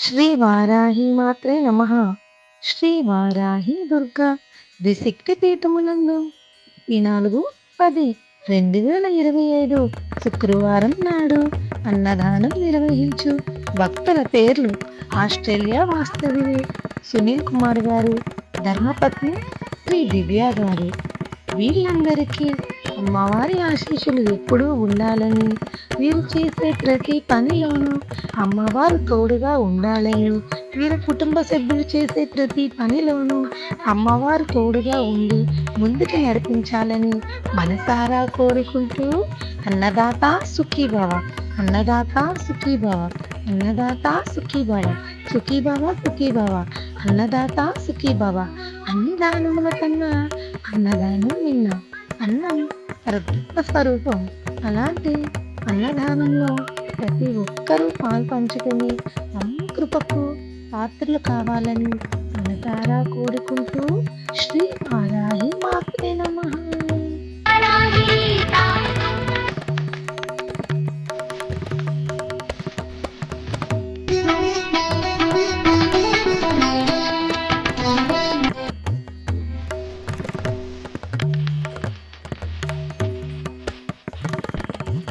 శ్రీ వారాహి మాత్రే నమ. శ్రీ వారాహి దుర్గా ద్విశక్తి పీఠములందు ఈ నాలుగు పది రెండు వేల ఇరవై ఐదు శుక్రవారం నాడు అన్నదానం నిర్వహించు భక్తుల పేర్లు ఆస్ట్రేలియా వాస్తవ్యులు సునీల్ కుమార్ గారు ధర్మపత్ని శ్రీ దివ్య గారు. వీళ్ళందరికీ అమ్మవారి ఆశీస్సులు ఎప్పుడూ ఉండాలని వీరు చేసే ప్రతి పనిలోనూ అమ్మవారు తోడుగా ఉండాలని వీరి కుటుంబ సభ్యులు చేసే ప్రతి పనిలోనూ అమ్మవారు తోడుగా ఉండి ముందుకు నడిపించాలని మనసారా కోరుకుంటూ అన్నదాత సుఖీభవ అన్నదాత సుఖీభవ అన్నదాత సుఖీభవ సుఖీభవ సుఖీభవ అన్నదాత సుఖీభవ అన్ని దానముల కన్నా అన్నదానం నిన్న అన్నం పరబ్రహ్మ స్వరూపం అలాంటి అన్నదానంలో ప్రతి ఒక్కరూ పాలు పంచుకొని అమ్మ కృపకు పాత్రలు కావాలని మనసారా కోరుకుంటూ శ్రీ